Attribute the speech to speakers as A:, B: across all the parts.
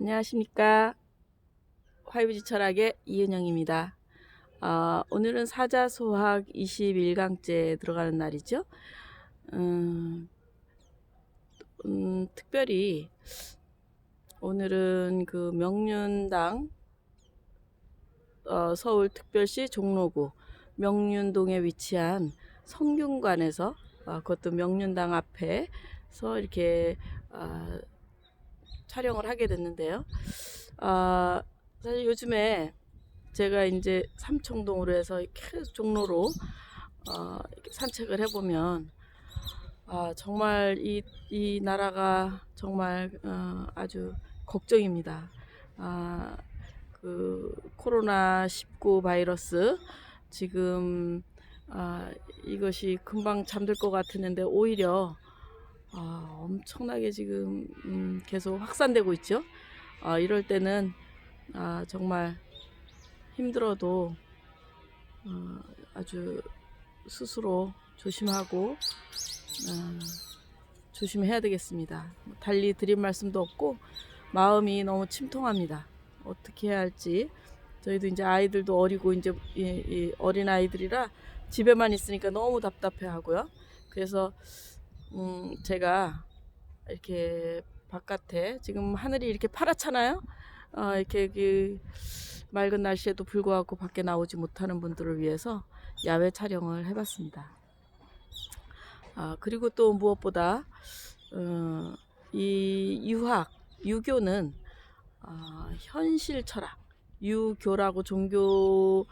A: 안녕하십니까. 화이브지 철학의 이은영입니다. 아, 오늘은 사자소학 21강째 들어가는 날이죠. 음, 음, 특별히 오늘은 그 명륜당 어, 서울특별시 종로구 명륜동에 위치한 성균관에서 어, 그것도 명륜당 앞에서 이렇게 아, 촬영을 하게 됐는데요. 아, 사실 요즘에 제가 이제 삼청동으로 해서 계속 종로로 어, 산책을 해보면 아, 정말 이, 이 나라가 정말 어, 아주 걱정입니다. 아, 그 코로나 19 바이러스 지금 아, 이것이 금방 잠들 것 같았는데 오히려 아, 엄청나게 지금 음, 계속 확산되고 있죠. 아, 이럴 때는 아, 정말 힘들어도 어, 아주 스스로 조심하고 어, 조심해야 되겠습니다. 뭐 달리 드릴 말씀도 없고 마음이 너무 침통합니다. 어떻게 해야 할지 저희도 이제 아이들도 어리고 이제 이, 이 어린 아이들이라 집에만 있으니까 너무 답답해하고요. 그래서 음, 제가 이렇게 바깥에 지금 하늘이 이렇게 파랗잖아요. 어, 이렇게 그 맑은 날씨에도 불구하고 밖에 나오지 못하는 분들을 위해서 야외 촬영을 해봤습니다. 아, 그리고 또 무엇보다 어, 이 유학, 유교는 어, 현실 철학, 유교라고 종교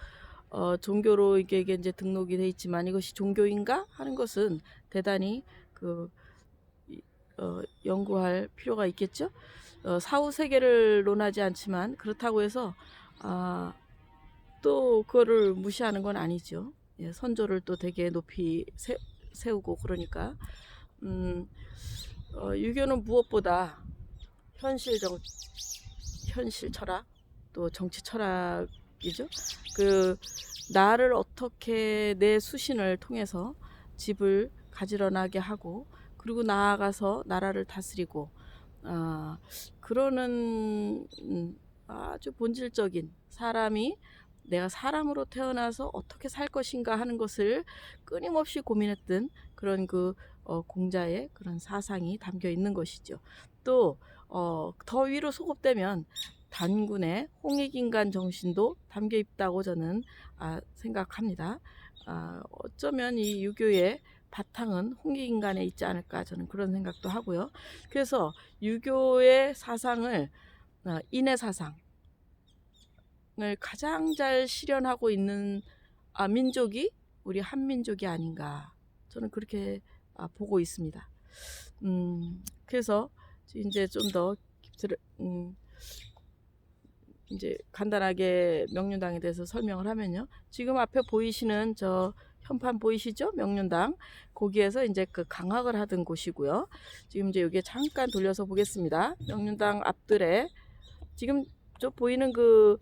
A: 어, 종교로 이게, 이게 이제 등록이 돼 있지만 이것이 종교인가 하는 것은 대단히 그 이- 어, 연구할 필요가 있겠죠. 어, 사후 세계를 논하지 않지만 그렇다고 해서 아, 또 그거를 무시하는 건 아니죠. 예, 선조를 또 되게 높이 세, 세우고 그러니까 음, 어, 유교는 무엇보다 현실 정 현실 철학 또 정치 철학이죠. 그 나를 어떻게 내 수신을 통해서 집을 가지런하게 하고 그리고 나아가서 나라를 다스리고 아 그러는 음, 아주 본질적인 사람이 내가 사람으로 태어나서 어떻게 살 것인가 하는 것을 끊임없이 고민했던 그런 그 어, 공자의 그런 사상이 담겨 있는 것이죠. 또 어, 더 위로 소급되면 단군의 홍익인간 정신도 담겨 있다고 저는 아, 생각합니다. 아, 어쩌면 이 유교의 바탕은 홍익인간에 있지 않을까 저는 그런 생각도 하고요. 그래서 유교의 사상을 어, 인의 사상을 가장 잘 실현하고 있는 아, 민족이 우리 한민족이 아닌가 저는 그렇게 아, 보고 있습니다. 음, 그래서 이제 좀더 음, 이제 간단하게 명륜당에 대해서 설명을 하면요. 지금 앞에 보이시는 저 현판 보이시죠? 명륜당. 거기에서 이제 그 강학을 하던 곳이고요. 지금 이제 여기에 잠깐 돌려서 보겠습니다. 명륜당 앞들에 지금 저 보이는 그,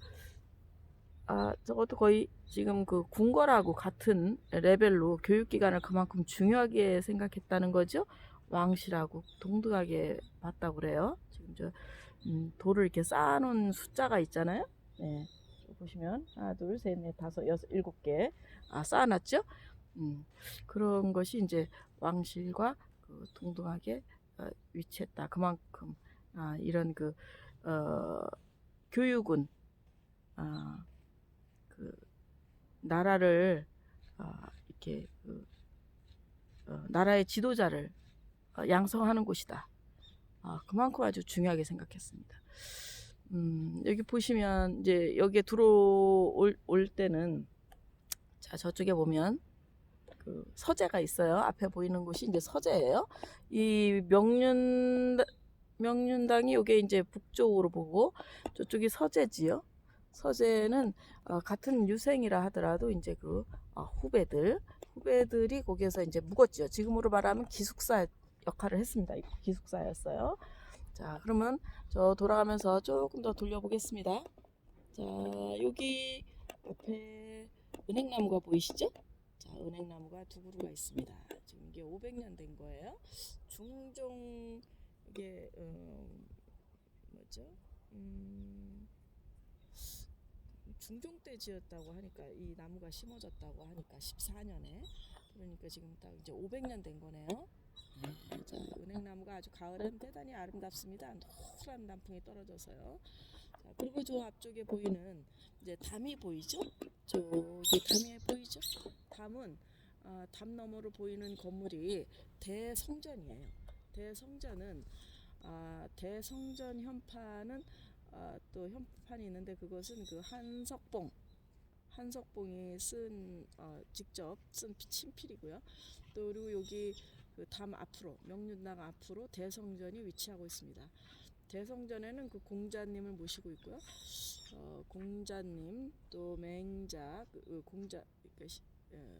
A: 아, 저것도 거의 지금 그 궁궐하고 같은 레벨로 교육기관을 그만큼 중요하게 생각했다는 거죠. 왕실하고 동등하게 봤다고 그래요. 지금 저 음, 돌을 이렇게 쌓아놓은 숫자가 있잖아요. 네. 보시면 하나, 둘, 셋, 넷, 다섯, 여섯, 일곱 개 아, 쌓아놨죠. 음, 그런 것이 이제 왕실과 그 동등하게 어, 위치했다. 그만큼 아, 이런 그 어, 교육은 아, 그 나라를 아, 이렇게 그, 어, 나라의 지도자를 어, 양성하는 곳이다. 아, 그만큼 아주 중요하게 생각했습니다. 음, 여기 보시면 이제 여기에 들어올 올 때는 자 저쪽에 보면 그 서재가 있어요. 앞에 보이는 곳이 이제 서재예요. 이 명륜 명륜당이 여기 이제 북쪽으로 보고 저쪽이 서재지요. 서재는 어, 같은 유생이라 하더라도 이제 그 어, 후배들 후배들이 거기에서 이제 묵었죠. 지금으로 말하면 기숙사 역할을 했습니다. 기숙사였어요. 자, 그러면 저 돌아가면서 조금 더 돌려보겠습니다. 자, 여기 옆에 은행나무가 보이시죠? 자, 은행나무가 두 그루가 있습니다. 지금 이게 500년 된 거예요. 중종 이게 음, 뭐죠? 음, 중종 때 지었다고 하니까 이 나무가 심어졌다고 하니까 14년에 그러니까 지금 딱 이제 500년 된 거네요. 자, 은행나무가 아주 가을엔 대단히 아름답습니다. 노란 단풍이 떨어져서요. 자, 그리고 저 앞쪽에 보이는 이제 담이 보이죠? 저기 담이 보이죠? 담은 아, 담 너머로 보이는 건물이 대성전이에요. 대성전은 아, 대성전 현판은 아, 또 현판이 있는데 그것은 그 한석봉 한석봉이 쓴 어, 직접 쓴 피- 친필이고요. 또 그리고 여기 그 담 앞으로 명륜당 앞으로 대성전이 위치하고 있습니다. 대성전에는 그 공자님을 모시고 있고요. 어, 공자님 또 맹자 그, 그 공자 그, 시- 어,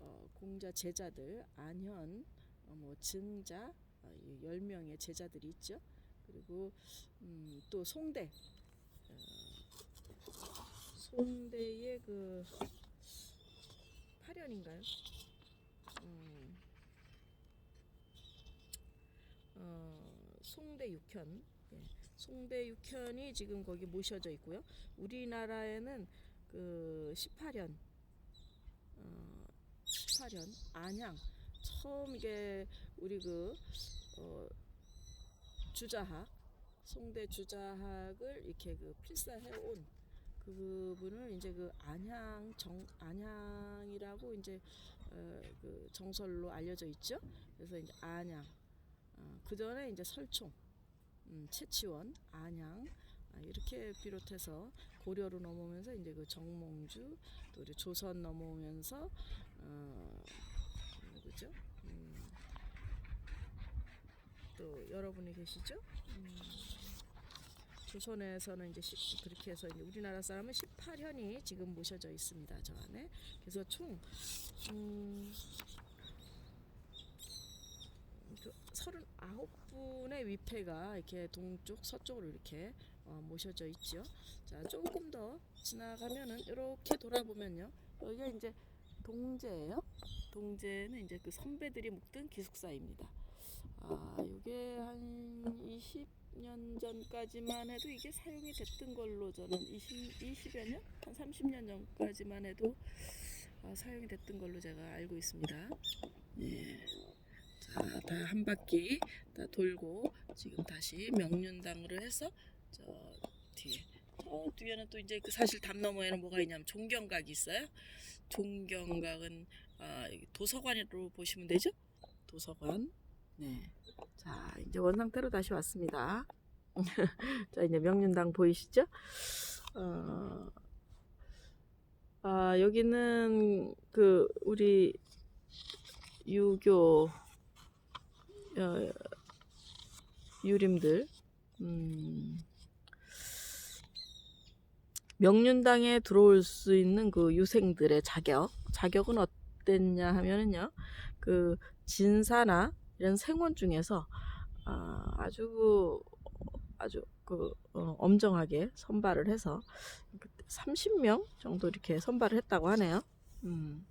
A: 어, 공자 제자들 안현 어, 뭐 증자 어, 이 10명의 제자들이 있죠. 그리고 음, 또 송대 어, 송대의 그 파련인가요? 음, 어, 송대 육현. 예, 송대 육현이 지금 거기 모셔져 있고요. 우리나라에는 그 18년 어, 18년 안양. 처음 이게 우리 그 어, 주자학 송대 주자학을 이렇게 그 필사해 온 그분을 이제 그 안양 정 안양이라고 이제 어, 그 정설로 알려져 있죠. 그래서 이제 안양 어, 그 전에 이제 설총 음, 채치원 안양 아, 이렇게 비롯해서 고려로 넘어오면서 이제 그 정몽주 또 우리 조선 넘어오면서 어, 누구죠? 음, 또 여러분이 계시죠? 음, 조선에서는 이제 시- 그렇게 해서 이제 우리나라 사람은 18현이 지금 모셔져 있습니다. 저 안에. 그래서 총 음, 그 39분의 위패가 이렇게 동쪽 서쪽으로 이렇게 어, 모셔져 있죠. 자, 조금 더 지나가면은 이렇게 돌아보면요. 여기가 이제 동제예요. 동제는 이제 그 선배들이 묵던 기숙사입니다. 아, 이게 한 20 년 전까지만 해도 이게 사용이 됐던 걸로 저는 20, 20여 년? 한 30년 전까지만 해도 아, 사용이 됐던 걸로 제가 알고 있습니다. 예. 자, 다 한 바퀴 다 돌고 지금 다시 명륜당으로 해서 저 뒤에 저 뒤에는 또 이제 그 사실 담 너머에는 뭐가 있냐면 종경각이 있어요. 종경각은 아, 도서관으로 보시면 되죠. 도서관. 네. 자, 이제 원상태로 다시 왔습니다. 자, 이제 명륜당 보이시죠? 어, 아, 여기는 그 우리 유교 어, 유림들 음, 명륜당에 들어올 수 있는 그 유생들의 자격 자격은 어땠냐 하면은요 그 진사나 이런 생원 중에서 아, 아주 그, 아주 그 어, 엄정하게 선발을 해서 그때 30명 정도 이렇게 선발을 했다고 하네요. 음.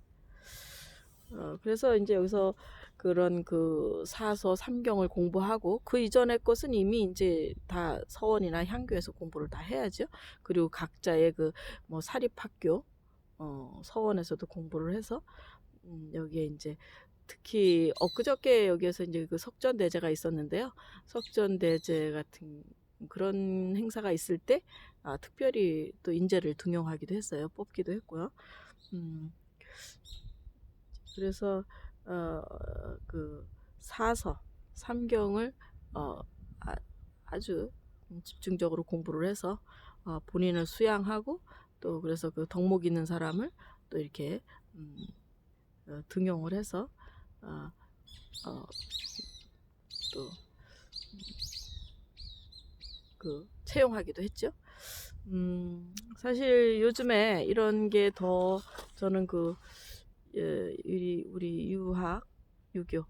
A: 어, 그래서 이제 여기서 그런 그 사서 삼경을 공부하고 그 이전의 것은 이미 이제 다 서원이나 향교에서 공부를 다 해야죠. 그리고 각자의 그 뭐 사립학교 어, 서원에서도 공부를 해서 음, 여기에 이제 특히 엊그저께 여기에서 이제 그 석전대제가 있었는데요. 석전대제 같은 그런 행사가 있을 때 아, 특별히 또 인재를 등용하기도 했어요. 뽑기도 했고요. 음, 그래서 어, 그 사서 삼경을 어, 아, 아주 집중적으로 공부를 해서 어, 본인을 수양하고 또 그래서 그 덕목 있는 사람을 또 이렇게 음, 어, 등용을 해서 어, 어, 또그 채용하기도 했죠. 음, 사실 요즘에 이런 게 더 저는 그 예, 우리 우리 유학 유교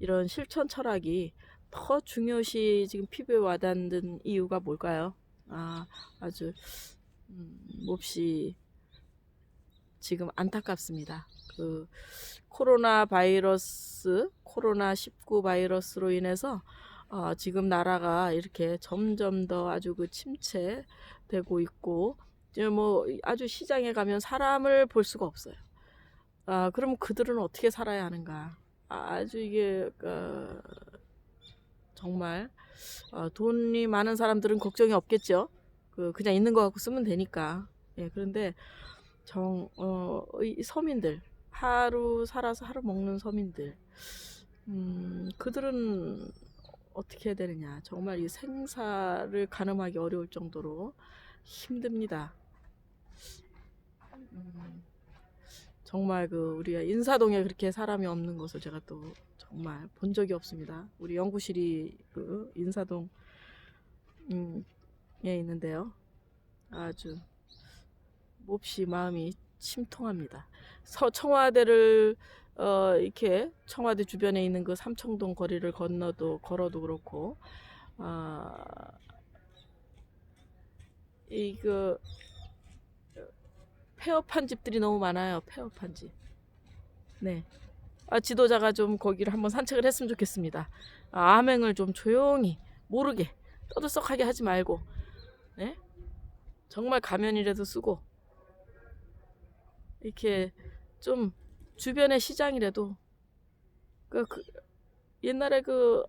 A: 이런 실천 철학이 더 중요시 지금 피부에 와닿는 이유가 뭘까요? 아 아주 음, 몹시 지금 안타깝습니다. 그 코로나 바이러스 코로나 19 바이러스로 인해서 어, 지금 나라가 이렇게 점점 더 아주 그 침체되고 있고 뭐 아주 시장에 가면 사람을 볼 수가 없어요. 아, 그럼 그들은 어떻게 살아야 하는가? 아주 이게 어, 정말 어, 돈이 많은 사람들은 걱정이 없겠죠. 그 그냥 있는 거 갖고 쓰면 되니까. 예, 그런데 정, 어, 이 서민들 하루 살아서 하루 먹는 서민들, 음, 그들은 어떻게 해야 되느냐. 정말 이 생사를 가늠하기 어려울 정도로 힘듭니다. 음, 정말 그 우리가 인사동에 그렇게 사람이 없는 것을 제가 또 정말 본 적이 없습니다. 우리 연구실이 그 인사동 음, 에 있는데요. 아주 몹시 마음이 침통합니다. 서 청와대를 어, 이렇게 청와대 주변에 있는 그 삼청동 거리를 건너도 걸어도 그렇고 아 이거 폐업한 집들이 너무 많아요. 폐업한 집. 네. 아, 지도자가 좀 거기를 한번 산책을 했으면 좋겠습니다. 아, 암행을 좀 조용히 모르게 떠들썩하게 하지 말고, 네? 정말 가면이라도 쓰고 이렇게 좀 주변의 시장이라도 그, 그 옛날에 그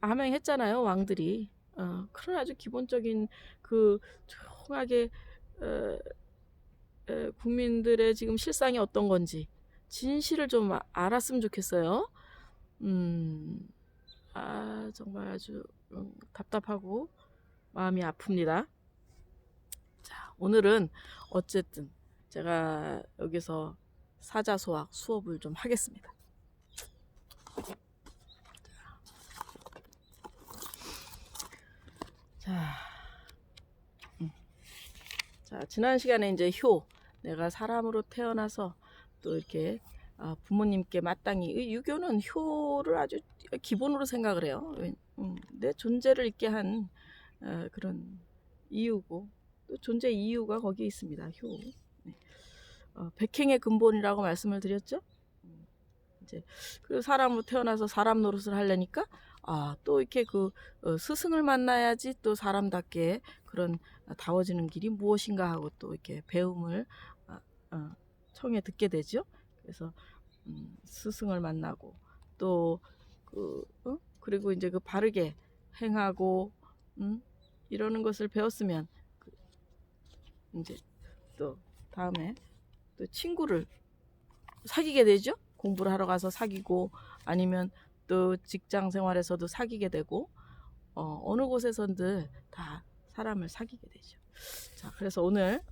A: 암행했잖아요 왕들이. 어, 그런 아주 기본적인 그 조용하게 어, 에, 국민들의 지금 실상이 어떤 건지 진실을 좀 아- 알았으면 좋겠어요. 음, 아 정말 아주 음, 답답하고 마음이 아픕니다. 자, 오늘은 어쨌든 제가 여기서 사자소학 수업을 좀 하겠습니다. 자, 음. 자 지난 시간에 이제 효 내가 사람으로 태어나서 또 이렇게 아, 부모님께 마땅히 이 유교는 효를 아주 기본으로 생각을 해요. 왜- 음, 내 존재를 있게 한 어, 그런 이유고 또 존재 이유가 거기에 있습니다. 효. 네. 어, 백행의 근본이라고 말씀을 드렸죠. 음, 이제 그 사람으로 태어나서 사람 노릇을 하려니까 아 또 이렇게 그 어, 스승을 만나야지 또 사람답게 그런 다워지는 길이 무엇인가 하고 또 이렇게 배움을 어, 어, 청해 듣게 되죠. 그래서 음, 스승을 만나고 또그 어? 그리고 이제 그 바르게 행하고 음? 이러는 것을 배웠으면 그 이제 또 다음에 또 친구를 사귀게 되죠. 공부를 하러 가서 사귀고 아니면 또 직장 생활에서도 사귀게 되고 어, 어느 곳에선들 다 사람을 사귀게 되죠. 자, 그래서 오늘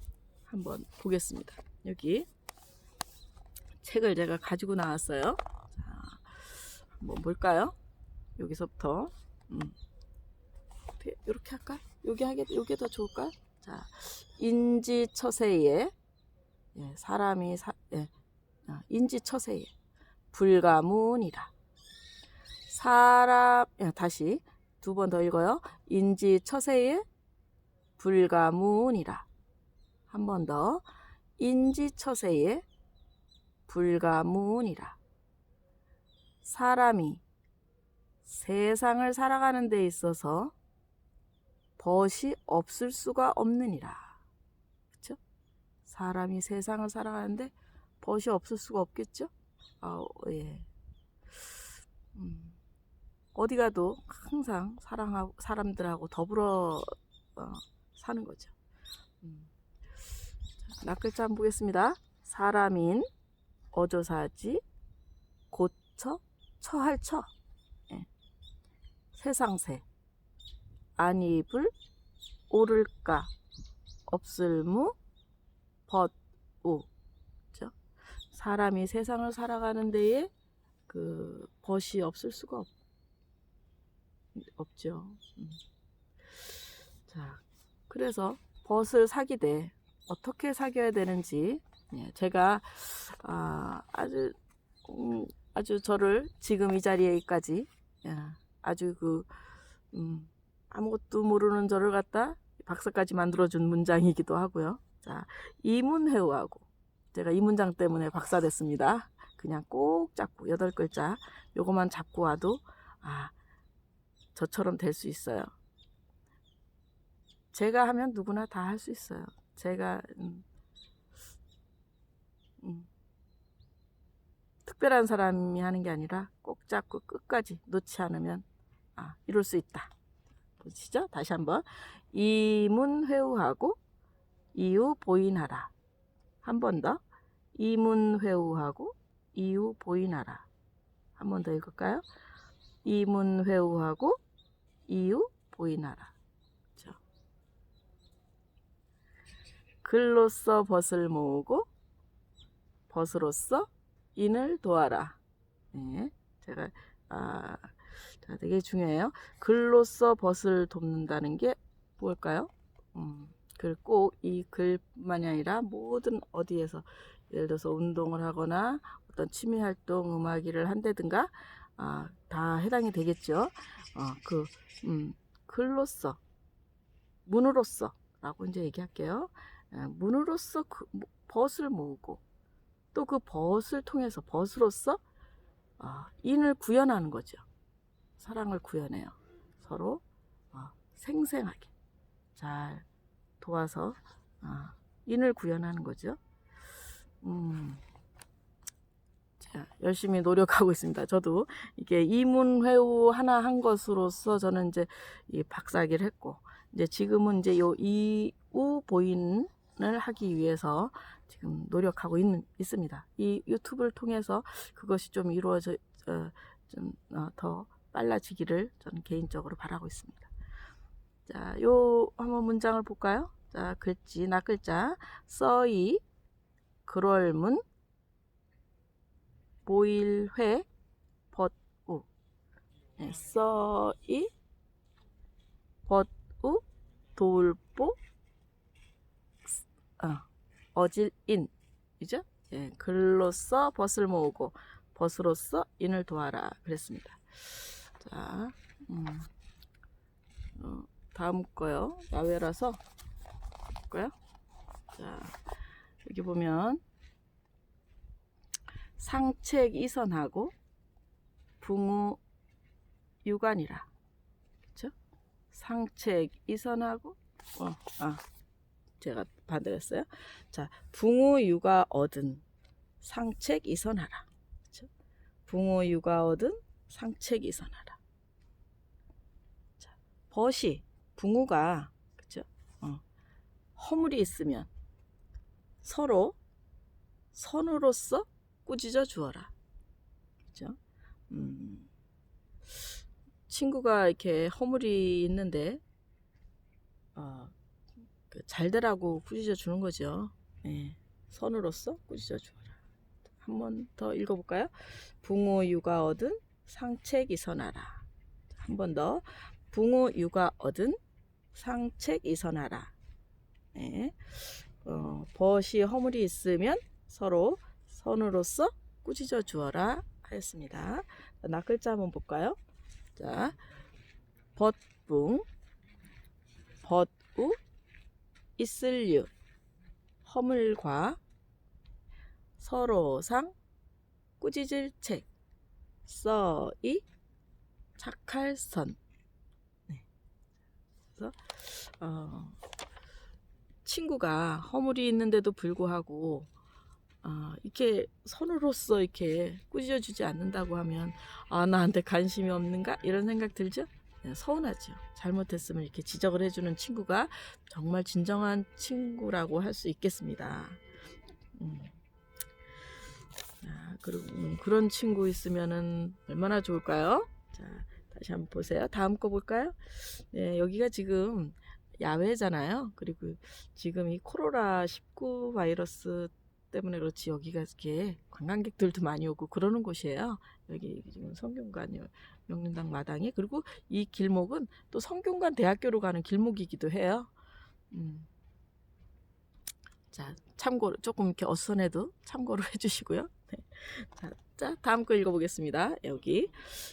A: 한번 보겠습니다. 여기 책을 제가 가지고 나왔어요. 자, 한번 볼까요? 여기서부터 음. 이렇게 할까? 여기 하게 여기 더 좋을까? 자, 인지처세에 예, 사람이 사, 예, 아, 인지처세에 불가문이라 사람 예, 다시 두 번 더 읽어요. 인지처세에 불가문이라 한 번 더 인지처세에 불가문이라 사람이 세상을 살아가는 데 있어서 벗이 없을 수가 없느니라. 사람이 세상을 살아가는데 벗이 없을 수가 없겠죠? 아, 예. 음, 어디 가도 항상 사랑하고 사람들하고 더불어 어, 사는 거죠. 음. 자, 낱글자 한번 보겠습니다. 사람인 어조사지 고처 처할 처 예. 세상새 안입을 오를까 없을무 그죠? 사람이 세상을 살아가는 데에 그 벗이 없을 수가 없, 없죠. 음. 자, 그래서 벗을 사기되 어떻게 사겨야 되는지 예, 제가 아, 아주 음, 아주 저를 지금 이 자리에까지 예, 아주 그 음, 아무것도 모르는 저를 갖다 박사까지 만들어준 문장이기도 하고요. 자, 이문회우하고 제가 이 문장 때문에 박사 됐습니다. 그냥 꼭 잡고 여덟 글자 요것만 잡고 와도 아 저처럼 될 수 있어요. 제가 하면 누구나 다 할 수 있어요. 제가 음, 음, 특별한 사람이 하는 게 아니라 꼭 잡고 끝까지 놓지 않으면 아, 이룰 수 있다. 보시죠? 다시 한번 이문 회우하고 이유 보인하라. 한 번 더. 이문 회우하고 이유 보인하라. 한 번 더 읽을까요? 이문 회우하고 이유 보인하라. 그렇죠? 글로써 벗을 모으고 벗으로써 인을 도하라. 네, 제가 아, 자, 되게 중요해요. 글로써 벗을 돕는다는 게 뭘까요? 음, 글 꼭 이 글만이 아니라 모든 어디에서 예를 들어서 운동을 하거나 어떤 취미 활동, 음악 일을 한다든가 아, 다 해당이 되겠죠. 어, 그 음, 글로써 문으로써라고 이제 얘기할게요. 예, 문으로써 그 뭐- 벗을 모으고 또 그 벗을 통해서 벗으로써 어, 인을 구현하는 거죠. 사랑을 구현해요. 서로 어, 생생하게 잘 도와서 어, 인을 구현하는 거죠. 음, 자, 열심히 노력하고 있습니다. 저도 이게 이문회우 하나 한 것으로서 저는 이제 이 박사기를 했고 이제 지금은 이제 요 이우 보인을 하기 위해서 지금 노력하고 있는 있습니다. 이 유튜브를 통해서 그것이 좀 이루어져 어, 좀더 빨라지기를 저는 개인적으로 바라고 있습니다. 자, 요 한번 문장을 볼까요? 자, 글지 나 글자 써이 그럴문 보일회 벗우 네, 써이 벗우 돌보 어, 어질인 이죠? 예, 글로써 벗을 모으고 벗으로써 인을 도하라 그랬습니다. 자, 음, 어, 다음 거요. 야외라서 볼까요? 자, 여기 보면 상책 이선하고 붕우 유관이라. 그렇죠? 상책 이선하고 어, 아, 제가 반대로 했어요. 자, 붕우 유가 얻은 상책 이선하라. 그렇죠? 붕우 유가 얻은 상책 이선하라. 자, 벗이 붕우가 그렇죠? 어, 허물이 있으면 서로 선으로서 꾸짖어 주어라. 그죠? 음, 친구가 이렇게 허물이 있는데, 어, 그 잘 되라고 꾸짖어 주는 거죠. 예, 선으로서 꾸짖어 주어라. 한 번 더 읽어볼까요? 붕어 육아 얻은 상책이 선하라. 한 번 더. 붕어 육아 얻은 상책 이 선하라. 예, 어, 벗이 허물이 있으면 서로 선으로서 꾸짖어 주어라 하였습니다. 자, 낱글자 한번 볼까요? 자, 벗붕, 벗우, 있을유, 허물과 서로상, 꾸짖을 책, 써이, 착할선. 네. 그래서 어, 친구가 허물이 있는데도 불구하고 아, 이렇게 선으로서 이렇게 꾸짖어 주지 않는다고 하면 아 나한테 관심이 없는가 이런 생각 들죠? 네, 서운하죠. 잘못했으면 이렇게 지적을 해주는 친구가 정말 진정한 친구라고 할 수 있겠습니다. 음. 자, 그리고 음, 그런 친구 있으면은 얼마나 좋을까요? 자, 다시 한번 보세요. 다음 거 볼까요? 네, 여기가 지금 야외잖아요. 그리고 지금 이 코로나 19 바이러스 때문에 그렇지 여기가 이렇게 관광객들도 많이 오고 그러는 곳이에요. 여기 지금 성균관 명륜당 마당이 그리고 이 길목은 또 성균관 대학교로 가는 길목이기도 해요. 음. 자 참고로 조금 이렇게 어선해도 참고로 해주시고요. 네. 자, 자 다음 거 읽어보겠습니다. 여기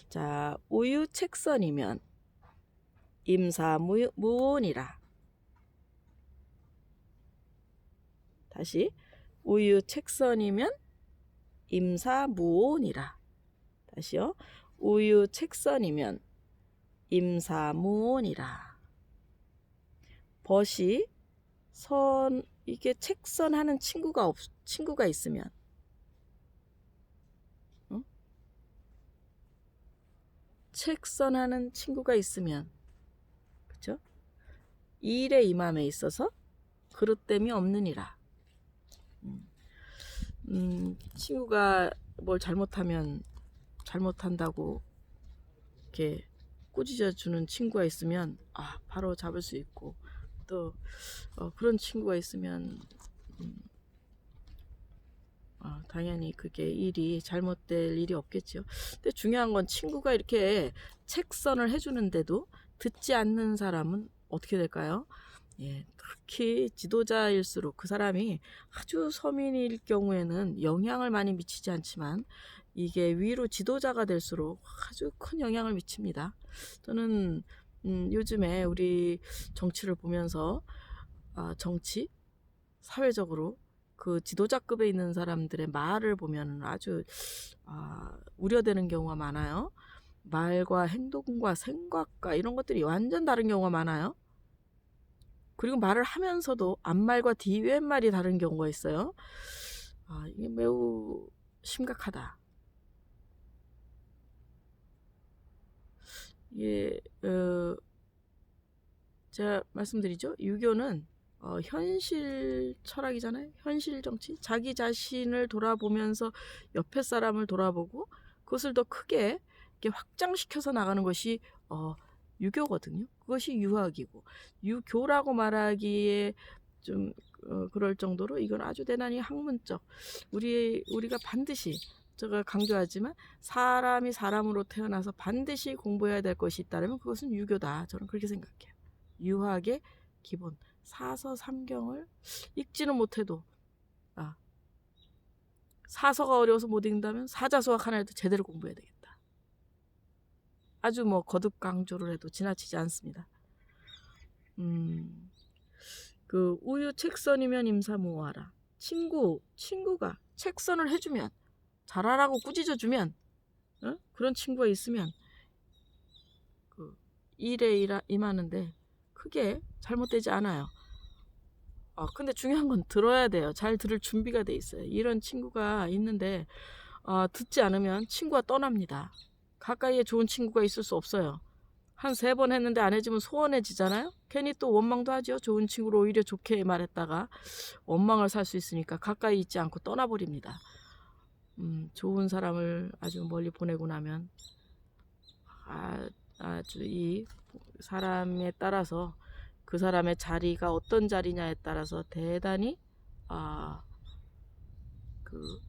A: 자 우유 책선이면 임사무온이라 다시 우유 책선이면 임사무온이라. 다시요. 우유 책선이면 임사무온이라. 벗이 선 이게 책선하는 친구가 없 친구가 있으면 책선하는 친구가 있으면 그죠? 일에 임함에 있어서 그릇됨이 없느니라. 음, 음, 친구가 뭘 잘못하면 잘못한다고 이렇게 꾸짖어 주는 친구가 있으면 아 바로 잡을 수 있고 또 어, 그런 친구가 있으면 음, 아, 당연히 그게 일이 잘못될 일이 없겠죠. 근데 중요한 건 친구가 이렇게 책선을 해주는데도 듣지 않는 사람은 어떻게 될까요? 예, 특히 지도자일수록 그 사람이 아주 서민일 경우에는 영향을 많이 미치지 않지만 이게 위로 지도자가 될수록 아주 큰 영향을 미칩니다. 저는 음, 요즘에 우리 정치를 보면서 아, 정치 사회적으로 그 지도자급에 있는 사람들의 말을 보면 아주 아, 우려되는 경우가 많아요. 말과 행동과 생각과 이런 것들이 완전 다른 경우가 많아요. 그리고 말을 하면서도 앞말과 뒤왼말이 다른 경우가 있어요. 아, 이게 매우 심각하다. 예, 어, 제가 말씀드리죠. 유교는 어, 현실 철학이잖아요. 현실 정치. 자기 자신을 돌아보면서 옆에 사람을 돌아보고 그것을 더 크게 이렇게 확장시켜서 나가는 것이 어, 유교거든요. 그것이 유학이고 유교라고 말하기에 좀 어, 그럴 정도로 이건 아주 대단히 학문적. 우리 우리가 반드시 제가 강조하지만 사람이 사람으로 태어나서 반드시 공부해야 될 것이 있다면 그것은 유교다. 저는 그렇게 생각해요. 유학의 기본 사서 삼경을 읽지는 못해도 아 사서가 어려워서 못 읽는다면 사자수학 하나라도 제대로 공부해야 되겠다. 아주 뭐 거듭 강조를 해도 지나치지 않습니다. 음, 그 우유 책선이면 임사무하라. 친구, 친구가 책선을 해주면 잘하라고 꾸짖어주면 어? 그런 친구가 있으면 그 일에 임하는데 크게 잘못되지 않아요. 아, 근데 중요한 건 들어야 돼요. 잘 들을 준비가 돼 있어요. 이런 친구가 있는데 아, 듣지 않으면 친구가 떠납니다. 가까이에 좋은 친구가 있을 수 없어요. 한 세 번 했는데 안 해지면 소원해지잖아요. 괜히 또 원망도 하죠. 좋은 친구로 오히려 좋게 말했다가 원망을 살 수 있으니까 가까이 있지 않고 떠나버립니다. 음, 좋은 사람을 아주 멀리 보내고 나면 아, 아주 이 사람에 따라서 그 사람의 자리가 어떤 자리냐에 따라서 대단히 아, 그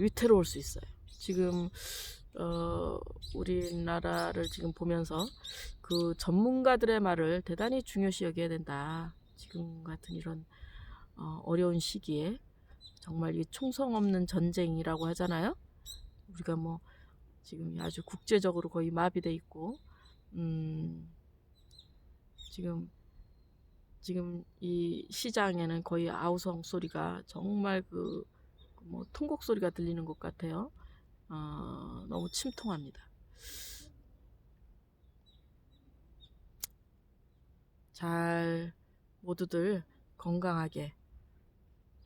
A: 위태로울 수 있어요. 지금 어, 우리나라를 지금 보면서 그 전문가들의 말을 대단히 중요시 여겨야 된다. 지금 같은 이런 어, 어려운 시기에 정말 이 총성 없는 전쟁이라고 하잖아요. 우리가 뭐 지금 아주 국제적으로 거의 마비돼 있고, 음, 지금 지금 이 시장에는 거의 아우성 소리가 정말 그 뭐 통곡 소리가 들리는 것 같아요. 어, 너무 침통합니다. 잘 모두들 건강하게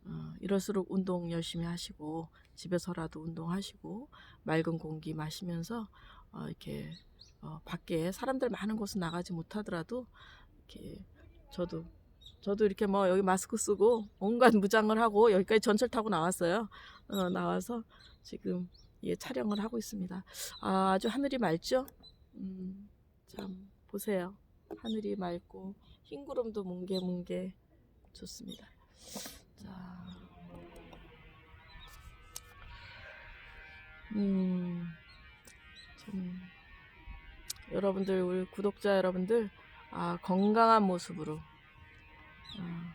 A: 어, 이럴수록 운동 열심히 하시고 집에서라도 운동하시고 맑은 공기 마시면서 어, 이렇게 어, 밖에 사람들 많은 곳은 나가지 못하더라도 이렇게 저도 저도 이렇게 뭐 여기 마스크 쓰고 온갖 무장을 하고 여기까지 전철 타고 나왔어요. 어, 나와서 지금 예, 촬영을 하고 있습니다. 아, 아주 하늘이 맑죠? 음, 참 보세요. 하늘이 맑고 흰 구름도 뭉게뭉게 좋습니다. 자, 음, 좀 여러분들 우리 구독자 여러분들 아, 건강한 모습으로 아,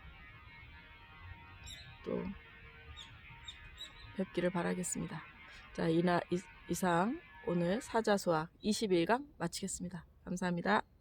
A: 또 뵙기를 바라겠습니다. 자, 이나, 이, 이상 오늘 사자수학 21강 마치겠습니다. 감사합니다.